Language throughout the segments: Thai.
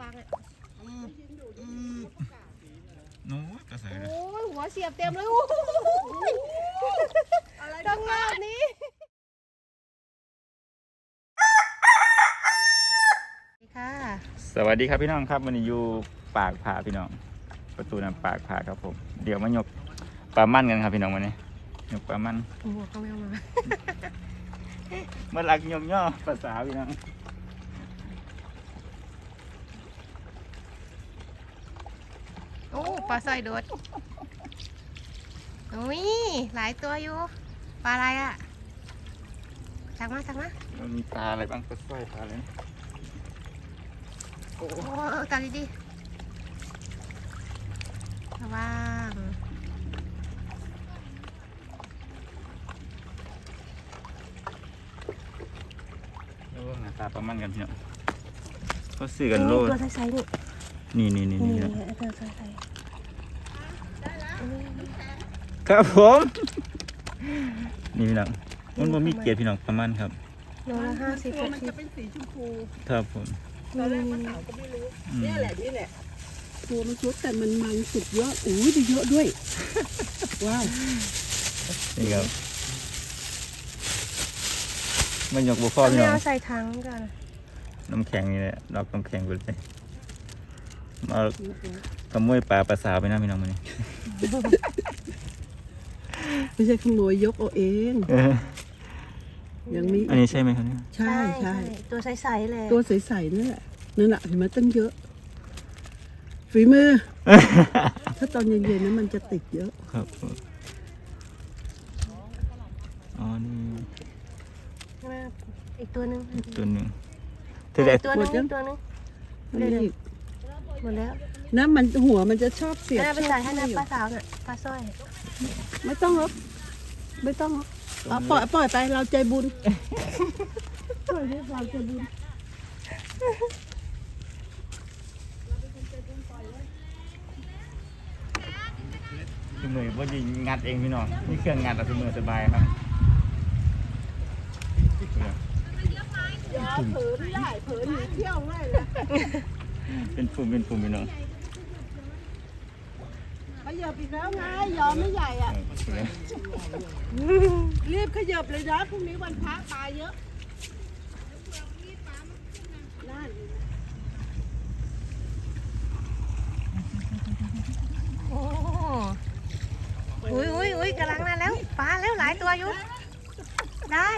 ปากอะโน้ยกระใสเลยโอ้ยหัวเสียบเต็มเลยโอ้ยดังงานนี้ค่ะสวัสดีครับพี่น้องครับวันนี้อยู่ปากผาพี่น้อง ประตูน้ำปากผาครับผม เดี๋ยวมายกปลามั่นกันครับพี่น้องวันนี้ยกปลามั่นโอ้โหเขาไม่เอามาเมื่อรักยกย่อภาษาพี่น้อง โอ้ ปลาสร้อยโดดโอ้ยหลายตัวอยู่ ปลาอะไรอะชักมาชักมามันมีปลาอะไรบ้างปลาสร้อยปลาอะไรนะโอ้ตาดีๆระวังแล้วก็หน้าตาปลามั่นกันพี่น้องเขาซื้อกันโลตัวใสๆนี่นี่นี่นี่นี่นี่นี่ตัวใส ครับผม นี่พี่น้องมันบ่มีเกียรติพี่น้องปลามั่นครับๆโลละห้าสิบตัวหกมันสิจะบเป็นสีชมพูครับผมตอนแรกป้าสาวก็ไม่รู้อืมเนี่ยแหละนี่แหละตัวมันชุดแต่มันมันสุดยอดโอ้ยได้เยอะด้วยว้าวนี่ครับมันยกบุฟฟ่อเอาพี่ไม่น้องเอาใส่ถังกันน้ำแข็งนี่แหละดอกน้ำแข็งไปเลยมาขโมยปลาปลาสาวไปนะพี่น้องมันนี่ ไม่ใช่ขโมยยกเอาเอง เอออย่างนี้อันนี้ใช่ไหมครับเนี่ยใช่ใช่ตัวใสๆเลยตัวใสๆนั่นแหละนั่นแหละเห็นไหมตั้งเยอะฝีมือ ถ้าตอนเย็นๆนั้นมันจะติดเยอะครับผมอ๋อนี่อีกตัวหนึงตัวหนึ่งเธอได้อีกตัวหนึงอีกตัวหนึงอันนี้อีกหมดแล้ว นะมันหัวมันจะชอบเสียบน่าไปชใส่อบให้ให้นะอยู่ปลาสาวน่ะปลาสร้อยไม่ต้องหรอกไม่ต้องหรอกเอาปล่อยปล่อยไปเราใจบุญปล่อยให้เราใจบุญคือมือว่ายิงงัดเองพี่น้องนี่เครื่องงัดเอาคือมือสบายครับยอเผลอไม่ได้เผลอหนีเที่ยวไม่เลยเป็นปุ่มเป็นปุ่มพี่น้องขยับ อีกแล้วไงยอมไม่ใหญ่อะ รีบขยับเลยนะพรุ่งนี้วันพระปลาเยอะนั่นโอ้อุ้ยอุ้ยอุ้ยกำลังนั่นแล้วปลาแล้วหลายตัวอยู่ ได้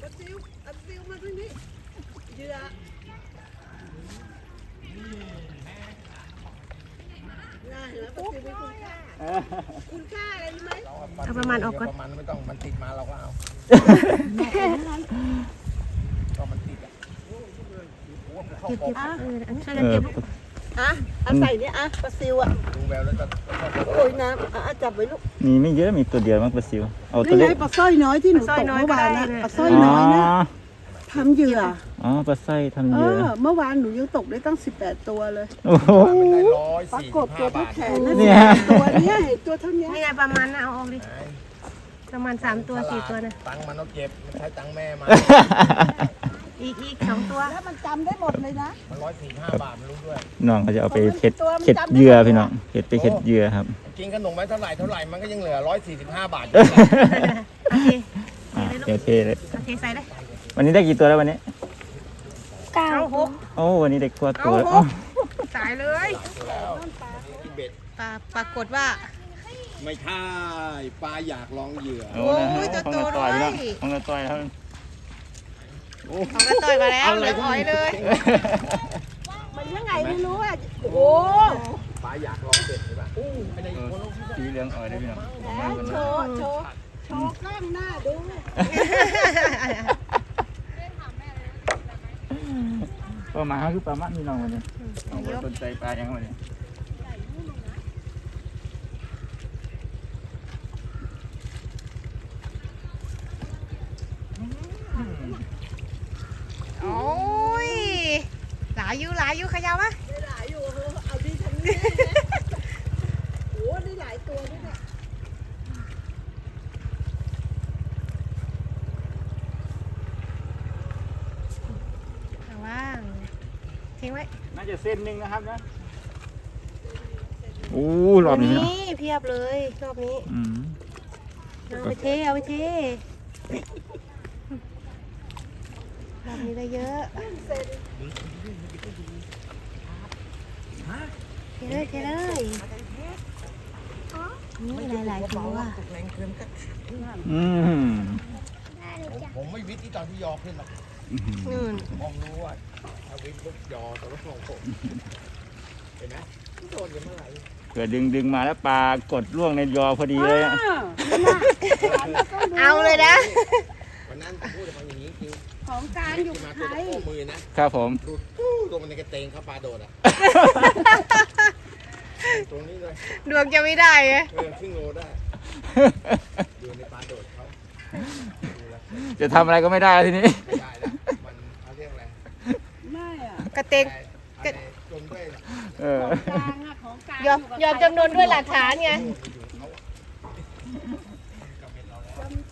ปลาซิวปลาซิวมาตรงนี้เหยื่อน่าเห็นไหมปลาซิวมีคุณ ค่าคุณค่าอะไรรู้ไหมเอาประมาณออกก่อน ประมาณไม่ต้องมันติดมาเราก็เอา ก็มันติดอะเก็บเก็บเอออันนี้ช่วยเอกันอเก็บอะเอาใส่เนี่ยอะปลาซิวอะดูแววแล้วจะโอ้ยน้ำอะอะจับไว้ลูกมีไม่เยอะมีตัวเดียวมั้งปลาซิว เอาตัวนี่เล็ไงกปลาสร้อยน้อยที่หนูตกเมื่อวานนะปลาสร้อยน้อยนะ ทำเหยื่ออ๋อปลาไส้ทำเอเยอะอเมื่อวานหนูยังตกได้ตั้ง 18 ตัวเลย โอ้โห มันได้ร้อยปราสี่กสิฏบตัวห้าเท่าบาทแขนนะเนี่ย ตัวเนี้ยเห็นตัวเท่าเนี้ยนี่ไงประมาณน่ะเอาออกดิประมาณสามตัวสี่ตัวนะตังค์มันต้องเก็บมันใช้ตังค์แม่มาอีกอีกสองตัวแล้วมันจำได้หมดเลยนะ มันร้อยสี่ห้าบาทมันรู้ด้วย น้องเขาจะเอาไปเข็ดเข็ดเหยื่อพี่น้องเข็ดไปเข็ดเหยื่อครับ กินขนมไว้เท่าไหร่เท่าไหร่มันก็ยังเหลือร้อยสี่สิบห้าบาทอยู่โอเคอะโอเคเลยโอเคใส่เลย วันนี้ได้กี่ตัวแล้ววันนี้ เก้าหกโอ้วันนี้ได้กว่าตัวแล้วเอาโอ้ตายเลยแล้วกินเบ็ดปลาปรากฏว่า ไม่ใช่ปลาอยากลองเหยื่อ โอ้นะฮะโอ้ยตัวของโตกระต่อยด้วยพี่น้องของกระต่อยครับของกระต่อยมาแล้วเหลือหอยเลยมันยังไงไม่รู้อะ โอ้โหปลาอยากลองเบ็ดใช่ปะอู้ไม่ได้เออสีเหลืองอ่อยได้พี่น้องแล้วโชว์ โชว์ โชว์กล้องหน้าดู ปลาหมาคือปลามันพี่น้องวันนี้เอาไว้สนใจปลายังวันนี้ โอ้ย หลายอยู่หลายอยู่ขยาวะ ได้หลายอยู่เออเอาดีทั้งนี้โอ้โหได้หลายตัวด้วยเนี่ย ห ทิ้งไว้ น่าจะ เส้นหนึ่งนะครับนะโอ้รอบนี้พี่น้องนี่เพียบเลยรอบนี้อืมเอาไปเทเอาไปเทรอบนี้ได้เยอะเทเลยเทเลยนี่หลายๆตัวอืมผมไม่วิทย์ที่ตอนที่ยอขึ้นหรอก นู่นมองรู้ว่าถ้าวิทย์ปุ๊บยอแต่ว่าของผมเห็นไหมโดนกันเมื่อไหร่เผื่อดึงดึงมาแล้วปลากดล่วงในยอพอดีเลยอะอ้าวนั่นน่ะหลานเราต้องดูเอาเลยนะ วันนั้นผมพูดกับมันอย่างนี้จริงของกลางอยู่มากับตัวใครตะโกมือนะครับผมหลุดตู้ลงมาในกระเตงเขาปลาโดดอะตรงนี้เลยดวงจะไม่ได้ไงเออครึ่งโลได้อยู่ในปลาโดดเขาดูแล้วจะทำอะไรก็ไม่ได้แล้วทีนี้ไม่ได้แล้วมันเขาเรียกอะไร ไม่อะ กระเตงอะไรจนด้วยเออของกลางอะของกลางยอมยอมจำนวนด้วยหลักฐานไง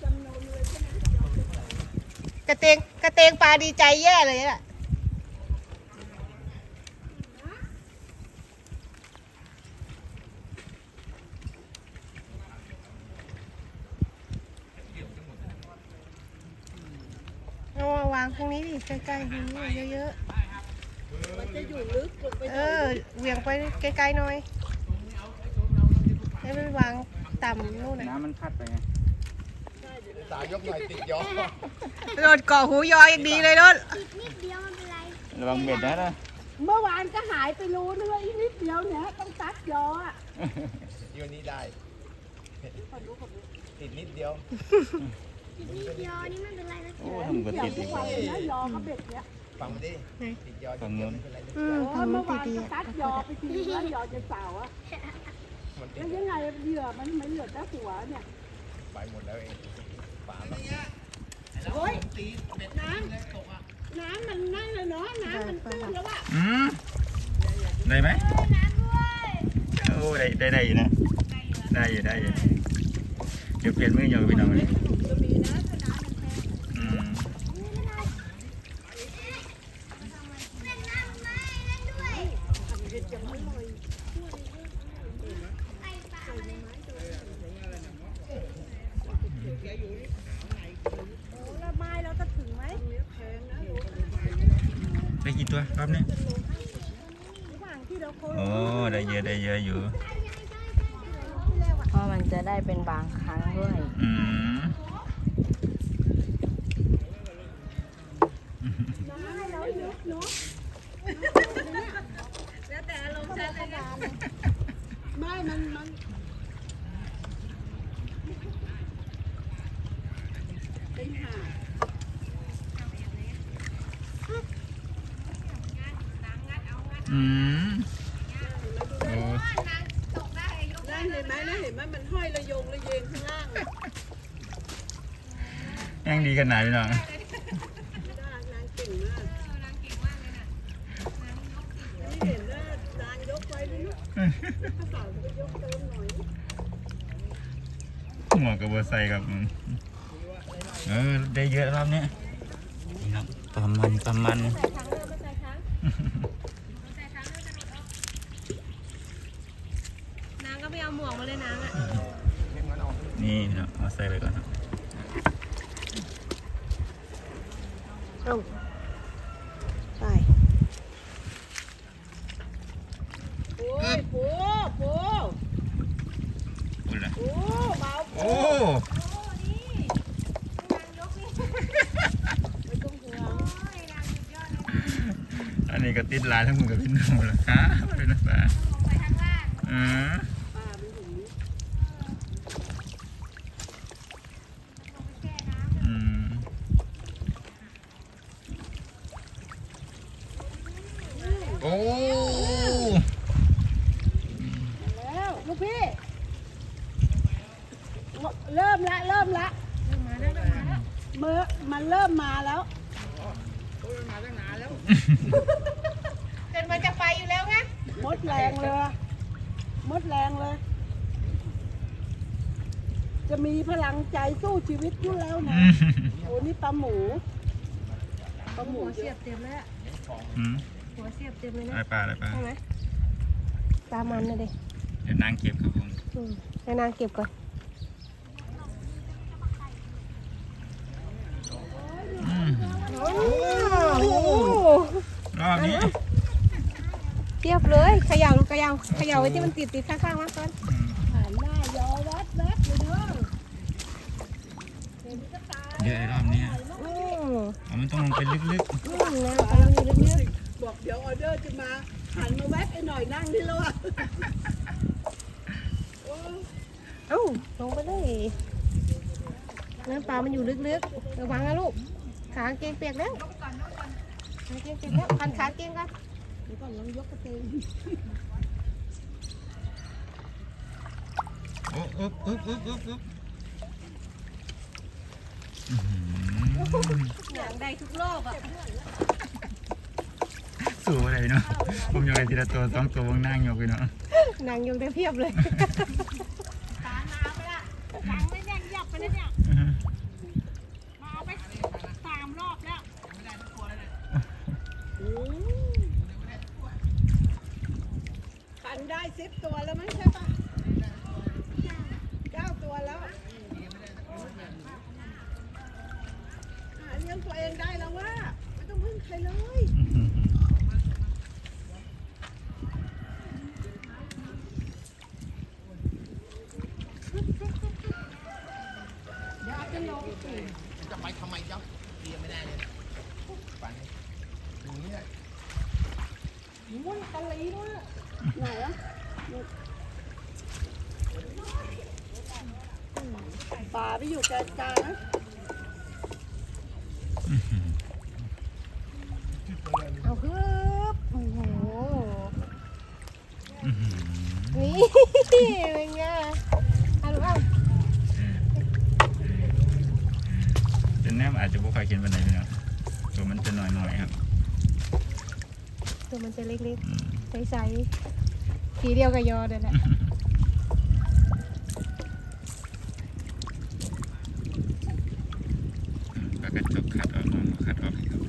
จำนวนเลยใช่ไหมกระเตงกระเตงปลาดีใจแย่เลยอะเอามาวางตรงนี้ดิใกล้ๆนี่เยอะมัน จะอยู่ลึกลงไปๆหเอน่อยอเหวี่ยงไปไกลๆหน่อยให้มันวางต่ำนู่นน่ะน้ำมันพัดไปไงสาวยกหน่อยติดยอโดนเกาะหูยออย่างดีเลยรถระวังเบ็ดนะนะเมื่อวานก็หายไปรู้นึกว่าอีกนิดเดียวเนี่ยต้องตัดยออะเดี๋ยวนี้ได้ ติดนิดเดียวโอ้ทำกดเดี๋ยติวดทุอีกกวันเลยนะยอเขาเบ็ดเนี่ย ฟังมาดิติดยอฝั่นิงดเดีนู้ยวนไม่เป็นไรอืมโอ้ทางเมื่นู้อนวานดีก็ๆตัดยอไปทีแล้วยอจะสาวอะมันติแล้ดวยังไงเหยื่อมันไม่เหลือแต่หัวเนี่ยไปหมดแล้วเองฝาโอ้ยน้ำน้ำมันนั่นเลยเนาะน้ำมันตื้นแล้วอะอืมได้ไหมโอ้ได้ได้ได้อยู่นะ ได้อยู่ได้อยู่เดี๋ยวเปลี่ยนมือโยกพี่น้องเลยอืม แล้วไม้เราจะถึงไหม ได้กี่ตัวรอบนี้ ระหว่างที่เราโค โอ้ได้เยอะได้เยอะอยู่ เพราะมัน จะได้เป็นบางครั้งด้วยอืมไม่มันมันเป็นหา อืมโอ้ ได้เห็นไหมนะเห็นไหมมันห้อยระยงระเยงข้างล่างอะ ยังดีขนาดพี่น้องนางเก่งมากนางเก่งมากเลยน่ะนี่เห็นว่านางยกไว้ด้วยนะกระไปยกเติมหน่อยหมวกกับบัวใส่ครับเออได้เยอะรอบนี้นี่ครับปลามันปลามันนางก็ไม่เอาหมวกมาเลยนางอะนี่เนาะเอาใส่ไปก่อนครับ เอาไป โอ้ยโผโผ อุ้ยละ โอ้เบาโผ โอ้ ไม่ต้องห่วง อันนี้ก็ติด ลายทั้งหมดกับพี่น้องแล้วครับเป็นภาษาอืมป้าเป็นอย่างนี้อืมโอ้แล้วลูกพี่ เริ่มละเริ่มละเมื่อมันเริ่มมาแล้วจนมันจะไปอยู่แล้วไง ม ดแรงเลยมดแรงเลย จะมีพลังใจสู้ชีวิตอยู่แล้วนะโอ้นี่ปลาหมูปลาหมูเสียบเต็มแล้ว อืมหัวเสียบเต็มเลยนะได้ปลาได้ปลาใช่ไหมปลามันนะเด็เดี๋ยวนางเก็บครับผมให้นางเก็บก่อนอืมโอ้โหรอบนี้ เทียบเลยเขย่าเขย่าเขย่าไว้ที่มันติดติดข้างๆมาก่อนอืมผ่านหน้ายอวัดวัดเลยเด้อเห็นก็ตายเดี๋ยวไอ้รอบนี้อืมเอามันต้องลงไปลึกอืมนะปลามันอยู่ลึกบอกเดี๋ยวออเดอร์จะมาหันมาแวะไอ้หน่อยนั่งนี่แล้วอะๆเอ้าลงไปเลยนั่นปลามันอยู่ลึกๆระวังนะลูกขากางเกงเปียกแล้วขากางเกงเปียกแล้วพันขาเกงกันเดี๋ยวก่อนลองยกกระเตงๆโอ๊บโอ๊บโอ๊บโอ๊บโอ๊บโอ๊บอื้อหือหนังได้ทุกรอบอะสูอะไรเนาะผมยกได้ทีละตัวสองตัววงนั่งยกไปเนาะนังยกได้เพียบเลย ตาน้ำไปละฟังไม่แน่งยับไปแล้วเนี่ย อื้อหือ มาเอาไปสามรอบแล้วขันได้ สิบตัวแล้วมั้งใช่ปะเก้าตัวแล้วหาเลี้ยงตัวเองได้แล้วว่าไม่ต้องพึ่งใครเลยอื้อหือจะไปทำไมจ๊ะเรียนไม่ได้เลยปันอย่างนี้แหละมุ้ยตะลีด้วยไหนอะป่าไปอยู่กลางกลางนะเอาฮึบโอ้โหนี่เป็นไงเอาลูกเอาจนแนมอาจจะบ่ค่อยเห็นวันไหนพี่น้องตัวมันจะหน้อยๆครับ ตัวมันจะเล็กๆใสๆทีเดียวกับยอเดินแหละ แล้วก็จบขัดออกนอนขัดออกให้ครับ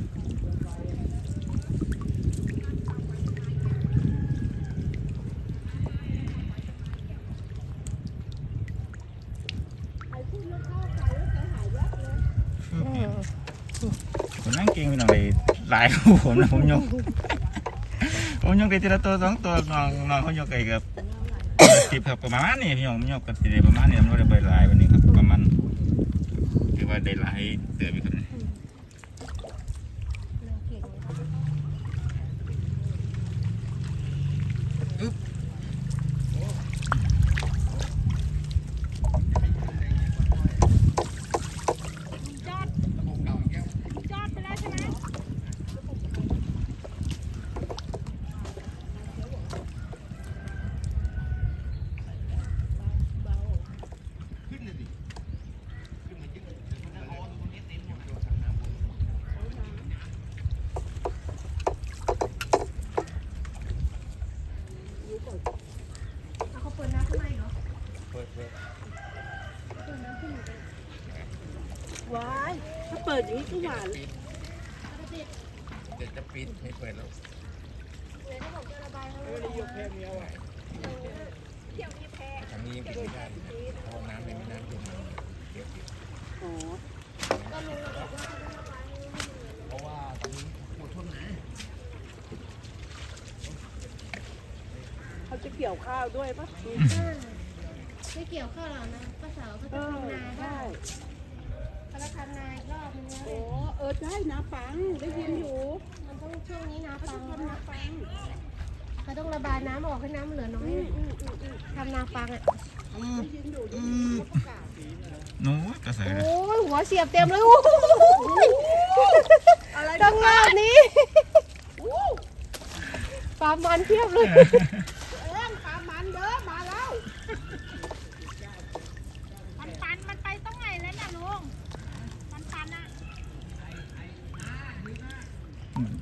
ไอ้ที่มันเข้าไปแล้วจะหายวับเลย อืม ผมนั่งเก่งพี่น้องเลย หลายของผมนะผมยก ผมยกได้ทีละตัวสองตัวน้องน้องเขายกไอ้กับสิบครับประมาณนี้พี่น้องผมยกกันสิได้ประมาณนี้มันก็ได้ไปหลายวันนี้ครับประมาณคือว่าได้หลายเตือนไปครับนี่ น่าเก่งเลย จอดจอดไปแล้วใช่ไหม ขึ้นเลยดิขึ้นมาเยอะมันเอาตรงนี้เต็มหมดเลย เอาเขาเปิดน้ำข้างในเหรอ เปิดเปิด เปิดน้ำขึ้นอยู่กัน ว้าย ถ้าเปิดอย่างนี้ก็หวานเดี๋ยวจะปิดไม่เปิดแล้วเดี๋ยวถ้าผมจะระบายเขาไม่ได้ยกแค่เนี้ยไว้ทางนี้ยังปิดไม่ได้เพราะน้ำในแม่น้ำจุ่มเดี๋ยวปิดอ๋อเพราะว่าตรงนี้ปวดท้นนะเขาจะเกี่ยวข้าวด้วยปะไม่เกี่ยวข้าวหรอกนะป้าสาวเขาเอจะอทำนาได้ ได้เขาจะทำนาอีกรอบนึงแล้วโอ้เออได้นะปังได้ยินอยู่มันต้องช่วงนี้นาเขาปังนะปังเขาต้องระบายน้ำออกให้น้ำเหลือน้อยอืมอืมอืมอืมทำนาปังอะได้ยินอยู่ได้ยินอยู่เขาประกระใสเลยโอ้ยหัวเสียบเต็มเลยโอ้ยต้องงานนี้ปลามันเพียบเลย เอ็งปลามันเด้อมาแล้ว ปันปันมันไปต้องไหนแล้วน่ะลุงปันปันอะ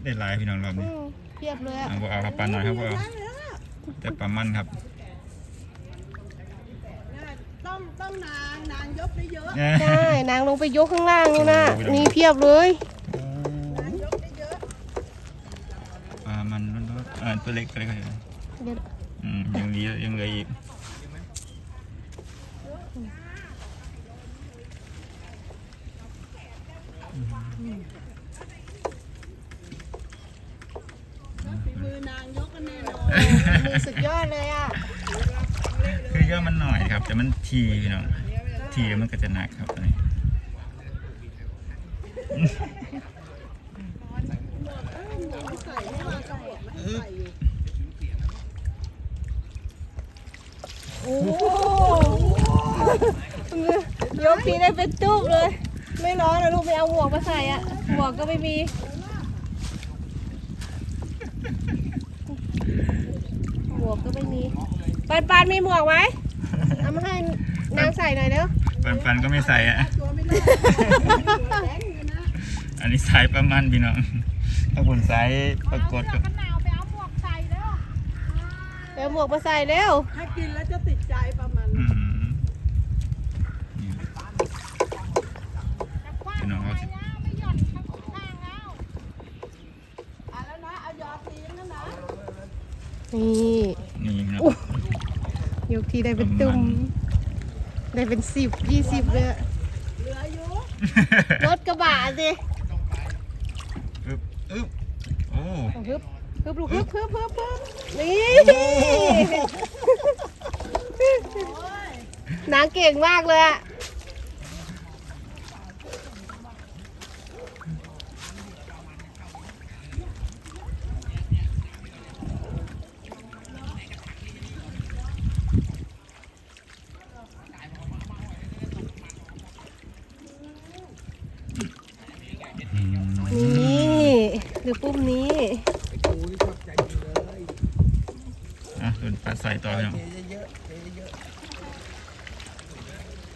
ได้หลายพี่น้องรอบอืนี้มเพียบเลยอะเอาบ่เอาครับปลาหน่อยครับบ่เอาได้แล้วแต่ปลามันครับเนี่ยต้องต้องนางนางยกได้เยอะใช่นางลงไปยกข้างล่างนู่นน่ะโอ้ยนี่เพียบเลยนางยกได้เยอะปลามันมันก็เออตัวเล็กตัวเล็กก็ได้เดี๋ยวอืมยังเหลือยังเหลืออีก ฝีมือนางยกกันแน่นอน มือสุดยอดเลยอะคือย่อมันหน่อยครับ แต่มันทีพี่น้องทีแล้วมันก็จะหนักครับตัวนี้ใส่ไม่วางกระบอกไม่ให้ใส่อยู่โอ้โหยกทีได้เป็นตู้เลย ไม่ร้อนนะลูกไปเอาหมวกมาใส่อะหมวกก็ไม่มี หมว กก็ไม่มีปานปานมีหมวกไหมเอามาให้นางใส่หน่อยเด้อปันปันก็ไม่ใส่อะตัวไม่ได้ตัวแดงอยู่นะอันนี้สายประมาณพี่น้องถ้าคุณสายปรากฏเอาก็เสื้อกันหนาวไปเอาหมวกใส่แล้วไปเอาหมวกมาใส่เร็วถ้ากินแล้วจะติดใจประมาณ อื นั้น ม จะกว้างทำไมแล้วไม่หย่อนข้างข้างแล้ว อะแล้วนะเอายอตีนแล้วนะ นี่ นี่พี่น้องยกทีได้เป็นตุ่มได้เป็นสิบยี่สิบเลยอะเหลืออยู่รถกระบะสิอึ๊บอึ๊บโอ้เอาฮึบฮึบลูกฮึบฮึบฮึบฮึบนี่นางเก่งมากเลยอะ อืม นี่ คือปุ่มนี้ไอ้กูนี่ชอบใจจริงเลยอะคุณปัดใส่ต่อพี่น้องเทเยอะๆเทเยอะ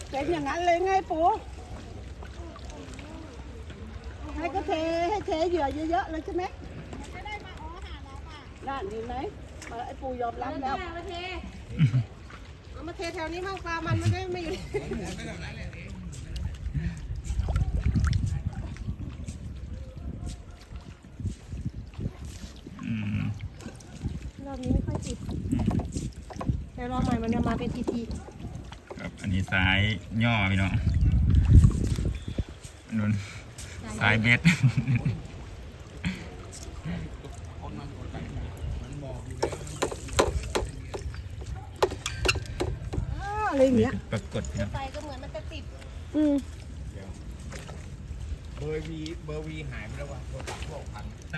เป็นอย่างนั้นเลยไงปูให้ก็เทให้เทเหยื่อเยอะๆเลยใช่ไหมไม่ได้มาอ๋อหาเราป่ะนั่นเห็นไหมมาไอ้ปูยอมรับแล้ว เอามาเท เอามาเทแถวนี้มั่งปลามันมันได้ไม่อยู่ อืม รอบนี้ไม่ค่อยติดแต่ รอบใหม่มันจะมาเป็นทีทีครับอันนี้สายย่อพี่น้องนุ่นสายเบ็ด อะไรอย่างเงี้ย ปรากฏพี่น้องไป